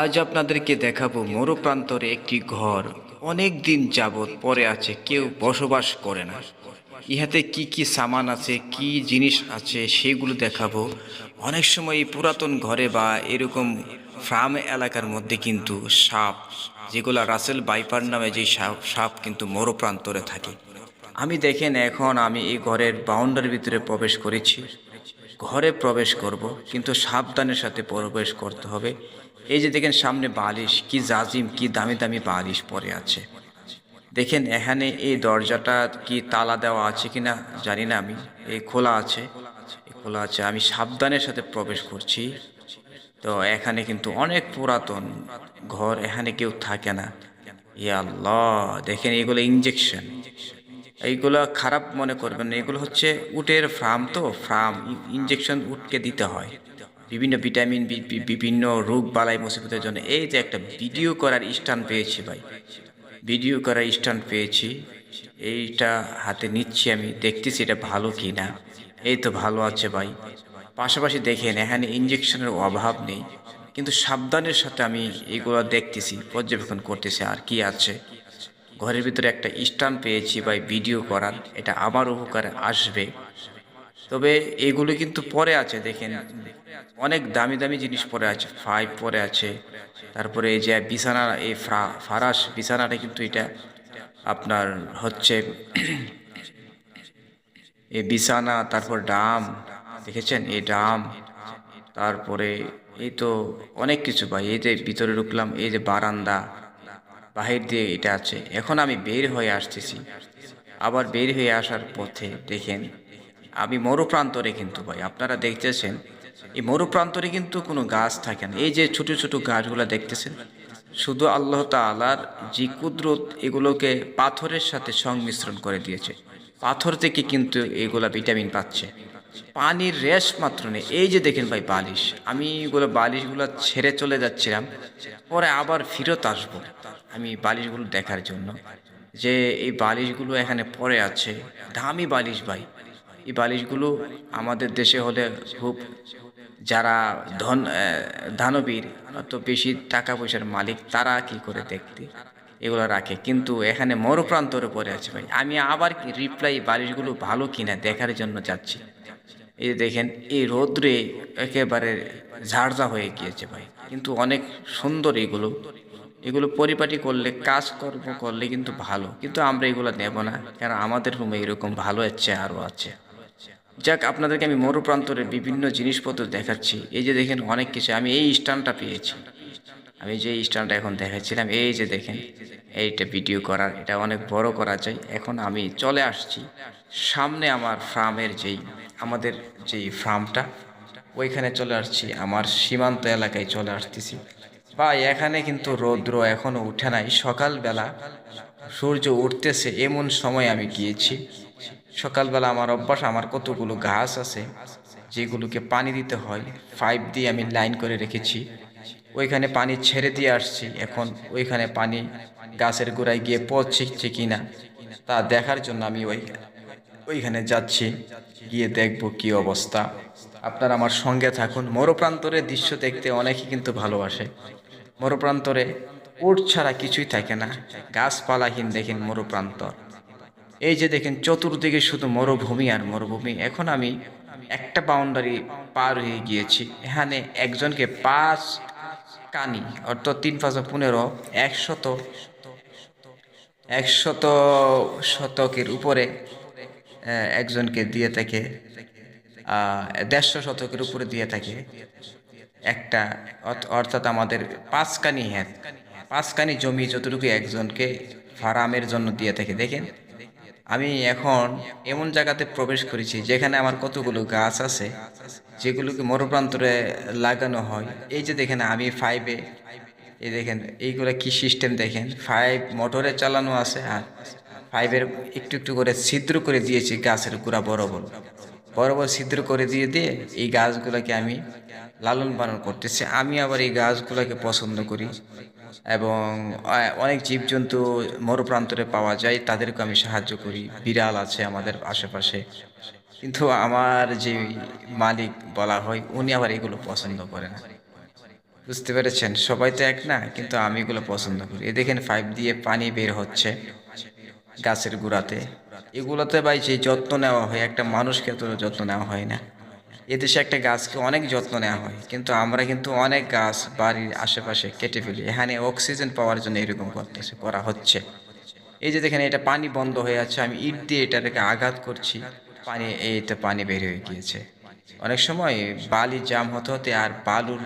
আজ আপনাদেরকে দেখাবো মরুপ্রান্তরে একটি ঘর। অনেক দিন যাবৎ পরে আছে, কেউ বসবাস করে না। ইহাতে কি কি সামান আছে, কি জিনিস আছে, সেগুলো দেখাবো। অনেক সময় এই পুরাতন ঘরে বা এরকম ফার্ম এলাকার মধ্যে কিন্তু সাপ, যেগুলো রাসেল বাইপার নামে যে সাপ সাপ কিন্তু মরুপ্রান্তরে থাকে। আমি দেখেন এখন আমি এই ঘরের বাউন্ডারির ভিতরে প্রবেশ করেছি। ঘরে প্রবেশ করব, কিন্তু সাবধানের সাথে প্রবেশ করতে হবে। এই যে দেখেন সামনে বালিশ, কি জাজিম, কি দামি দামি বালিশ পরে আছে। দেখেন এখানে এই দরজাটা কি তালা দেওয়া আছে কিনা জানি না আমি, এই খোলা আছে খোলা আছে। আমি সাবধানের সাথে প্রবেশ করছি। তো এখানে কিন্তু অনেক পুরাতন ঘর, এখানে কেউ থাকে না। ইয়া দেখেন এগুলো ইঞ্জেকশন এইগুলো খারাপ মনে করবেন না, এগুলো হচ্ছে উটের ফার্ম তো, ফার্ম ইঞ্জেকশন উটকে দিতে হয়। বিভিন্ন ভিটামিন বিভিন্ন রোগ বালাই মুসিবতের জন্য। এই যে একটা ভিডিও করার স্ট্যান্ড পেয়েছি ভাই। ভিডিও করার স্ট্যান্ড পেয়েছি। এইটা হাতে নিচ্ছি আমি। দেখতেছি এটা ভালো কি না এই তো ভালো আছে ভাই। পাশাপাশি দেখেন, এখানে ইঞ্জেকশনের অভাব নেই। কিন্তু সাবধানের সাথে আমি এগুলো দেখতেছি, পর্যবেক্ষণ করতেছি আর কি আছে। ঘরের ভিতরে একটা স্টান পেয়েছি বা ভিডিও করার। এটা আমার উপকারে আসবে। তবে এগুলো কিন্তু পরে আছে, দেখেন। অনেক দামি দামি জিনিস পরে আছে ফাইভ পরে আছে। তারপরে এই যে বিছানা, এই ফ্রা- ফারাস বিছানাটা কিন্তু এটা আপনার হচ্ছে এই বিছানা, তারপর ডাম, দেখেছেন? এই ডাম, তারপরে এই তো অনেক কিছু ভাই, এই যে ভিতরে ঢুকলাম, এই যে বারান্দা, বাহির দিয়ে এটা আছে। এখন আমি বের হয়ে আসতেছি। আবার বের হয়ে আসার পথে দেখেন, আমি মরুপ্রান্তরে কিন্তু ভাই, আপনারা দেখতেছেন এই মরুপ্রান্তরে কিন্তু কোনো গাছ থাকে না। এই যে ছোট ছোট গাছগুলো দেখতেছেন, শুধু আল্লাহ তাআলার যে কুদরত এগুলোকে পাথরের সাথে সংমিশ্রণ করে দিয়েছে। পাথর থেকে কিন্তু এগুলা ভিটামিন পাচ্ছে। পানির রেশ মাত্র নেই। এই যে দেখেন ভাই বালিশ, আমি এগুলো বালিশগুলো ছেড়ে চলে যাচ্ছিলাম, পরে আবার ফিরত আসব আমি বালিশগুলো দেখার জন্য। যে এই বালিশগুলো এখানে পড়ে আছে, দামি বালিশ ভাই। এই বালিশগুলো আমাদের দেশে হলে খুব যারা ধন আহ, দানবীর অত বেশি টাকা পয়সার মালিক তারা কি করে দেখতে? এগুলো রাখে। কিন্তু এখানে মরুপ্রান্তরে পড়ে আছে ভাই। আমি আবার কি রিপ্লাই বালিশগুলো ভালো কিনা দেখার জন্য যাচ্ছি। এই যে দেখেন এই রোদ্রে একেবারে ঝাড়ঝা হয়ে গিয়েছে ভাই। কিন্তু অনেক সুন্দর এগুলো। এগুলো পরিপাটি করলে কাজ কর্ম করলে কিন্তু ভালো। কিন্তু আমরা এগুলো নেব না। কারণ আমাদের রুমে এরকম ভালো আছে আরও আছে। যাক, আপনাদেরকে আমি মরুপ্রান্তরের বিভিন্ন জিনিসপত্র দেখাচ্ছি। এই যে দেখেন অনেক কিছু, আমি এই স্ট্যান্ডটা পেয়েছি। আমি যে স্ট্যান্ডটা এখন দেখাচ্ছিলাম, এই যে দেখেন, এইটা ভিডিও করার, এটা অনেক বড় করা যায়। এখন আমি চলে আসছি সামনে আমার ফার্মের যেই, আমাদের যেই ফার্মটা, ওইখানে চলে আসছি। আমার সীমান্ত এলাকায় চলে আসতেছি। বা এখানে কিন্তু রৌদ্র এখনও উঠে নাই। সকালবেলা সূর্য উঠতেছে, এমন সময় আমি গিয়েছি। সকালবেলা আমার অভ্যাস, আমার কতগুলো গাছ আছে যেগুলোকে পানি দিতে হয় পাইপ দিয়ে আমি লাইন করে রেখেছি। ওইখানে পানি ছেড়ে দিয়ে আসছি। এখন ওইখানে পানি গাছের গোড়ায় গিয়ে পৌঁছেছে কিনা তা দেখার জন্য আমি ওই, ওইখানে যাচ্ছি। গিয়ে দেখব কি অবস্থা। আপনারা আমার সঙ্গে থাকুন। মরুপ্রান্তরের দৃশ্য দেখতে অনেকেই কিন্তু ভালোবাসে। মরুপ্রান্তরে উট ছাড়া কিছুই থাকে না। গাছপালাহীন দেখেন মরুপ্রান্তর। এই যে দেখেন চতুর্দিকে শুধু মরুভূমি আর মরুভূমি, এখন আমি একটা বাউন্ডারি পার হয়ে গিয়েছি। এখানে একজনকে পাঁচ কানি, অর্থাৎ তিন পাঁচ পনেরো, একশত একশত শতকের উপরে একজনকে দিয়ে থাকে দেড়শো শতকের উপরে দিয়ে থাকে একটা, অর্থ- অর্থাৎ আমাদের পাঁচকানি হ্যাঁ পাঁচকানি জমি যতটুকু একজনকে ফার্মের জন্য দিয়ে থাকে, দেখেন। আমি এখন এমন জায়গাতে প্রবেশ করেছি যেখানে আমার কতগুলো গাছ আছে, যেগুলোকে মরুপ্রান্তরে লাগানো হয়। এই যে দেখেন আমি ফাইভে এই দেখেন এইগুলো কি সিস্টেম দেখেন? ফাইভ মোটরে চালানো আছে আর ফাইভের একটু একটু করে ছিদ্র করে দিয়েছি গাছের গোড়া বড় বড় ছিদ্র করে দিয়ে দিয়ে এই গাছগুলোকে আমি লালন পালন করতেছি। আমি আবার এই গাছগুলোকে পছন্দ করি। এবং অনেক জীবজন্তু মরুপ্রান্তরে পাওয়া যায়, তাদেরকে আমি সাহায্য করি। বিড়াল আছে আমাদের আশেপাশে। কিন্তু আমার যে মালিক বলা হয়, উনি আবার এগুলো পছন্দ করে না। বুঝতে পেরেছেন? সবাই তো এক না, কিন্তু আমি এগুলো পছন্দ করি। এই দেখেন, পাইপ দিয়ে পানি বের হচ্ছে গাছের গোড়াতে। এগুলোতে ভাই যে যত্ন নেওয়া হয়, একটা মানুষকে এত যত্ন নেওয়া হয় না। এদেশে একটা গাছকে অনেক যত্ন নেওয়া হয়, কিন্তু আমরা কিন্তু অনেক গাছ বাড়ির আশেপাশে কেটে ফেলি। এখানে অক্সিজেন পাওয়ার জন্য এরকম করতেছে, করা হচ্ছে। এই যে দেখেন, এটা পানি বন্ধ হয়ে আছে, আমি ইট দিয়ে এটাকে আঘাত করছি। পানি এইতে পানি বের হয়ে গিয়েছে। অনেক সময় বালি জাম হতে হতে আর বালুর,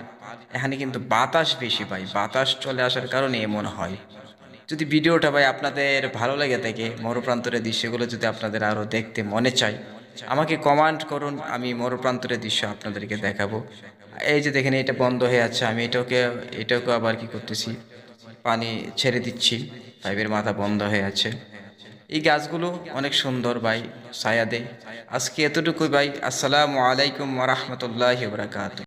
এখানে কিন্তু বাতাস বেশি পাই, বাতাস চলে আসার কারণে এমন হয়। যদি ভিডিওটা ভাই আপনাদের ভালো লেগে থাকে, মরুপ্রান্তরের দৃশ্যগুলো যদি আপনাদের আরও দেখতে মনে চায় আমাকে কমান্ড করুন, আমি মরুপ্রান্তরের দৃশ্য আপনাদেরকে দেখাবো। এই যে দেখেন, এটা বন্ধ হয়ে আছে, আমি এটাকে এটাকে আবার কি করতেছি? পানি ছেড়ে দিচ্ছি, পাইপের মাথা বন্ধ হয়ে আছে। এই গাছগুলো অনেক সুন্দর ভাই সায়া দেয়। আজকে এতটুকুই ভাই, আসসালামু আলাইকুম রহমতুল্লাহ বরাকাত